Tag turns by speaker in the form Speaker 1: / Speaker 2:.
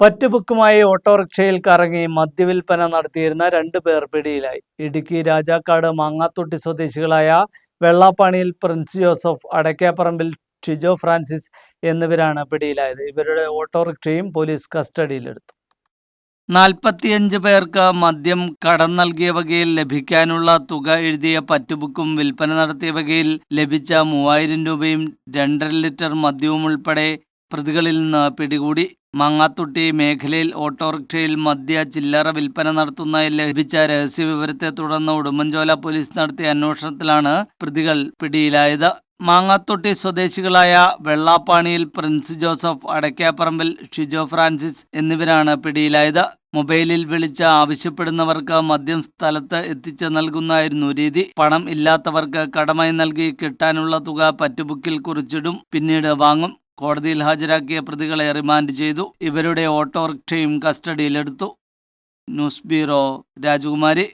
Speaker 1: പറ്റുബുക്കുമായി ഓട്ടോറിക്ഷയിൽ കറങ്ങി മദ്യവിൽപ്പന നടത്തിയിരുന്ന രണ്ടു പേർ പിടിയിലായി. ഇടുക്കി രാജാക്കാട് മാങ്ങാത്തൊട്ടി സ്വദേശികളായ വെള്ളാപ്പാണിയിൽ പ്രിൻസ് ജോസഫ് അടയ്ക്കാപ്പറമ്പിൽ ഷിജോ ഫ്രാൻസിസ് എന്നിവരാണ് പിടിയിലായത്. ഇവരുടെ ഓട്ടോറിക്ഷയും പോലീസ് കസ്റ്റഡിയിലെടുത്തു. നാൽപ്പത്തിയഞ്ച് പേർക്ക് മദ്യം കടം നൽകിയ വകയിൽ ലഭിക്കാനുള്ള തുക എഴുതിയ പറ്റുബുക്കും വിൽപ്പന നടത്തിയ വകയിൽ ലഭിച്ച മൂവായിരം രൂപയും രണ്ടര ലിറ്റർ മദ്യവും ഉൾപ്പെടെ പ്രതികളിൽ നിന്ന് പിടികൂടി മങ്ങാത്തുട്ടി മേഖലയിൽ ഓട്ടോറിക്ഷയിൽ മദ്യ ചില്ലറ വിൽപ്പന നടത്തുന്ന ലഭിച്ച രഹസ്യവിവരത്തെ തുടർന്ന് ഉടുമ്പൻചോല പോലീസ് നടത്തിയ അന്വേഷണത്തിലാണ് പ്രതികൾ പിടിയിലായത്. മാങ്ങാത്തൊട്ടി സ്വദേശികളായ വെള്ളാപ്പാണിയിൽ പ്രിൻസ് ജോസഫ് അടയ്ക്കാപ്പറമ്പിൽ ഷിജോ ഫ്രാൻസിസ് എന്നിവരാണ് പിടിയിലായത്. മൊബൈലിൽ വിളിച്ച് ആവശ്യപ്പെടുന്നവർക്ക് മദ്യം സ്ഥലത്ത് എത്തിച്ച് നൽകുന്നതായിരുന്നു രീതി. പണം ഇല്ലാത്തവർക്ക് കടമായി നൽകി കിട്ടാനുള്ള തുക പറ്റുബുക്കിൽ കുറിച്ചിടും പിന്നീട് വാങ്ങും. കോടതിയിൽ ഹാജരാക്കിയ പ്രതികളെ റിമാൻഡ് ചെയ്തു. ഇവരുടെ ഓട്ടോറിക്ഷയും കസ്റ്റഡിയിലെടുത്തു. ന്യൂസ് ബ്യൂറോ രാജകുമാരി.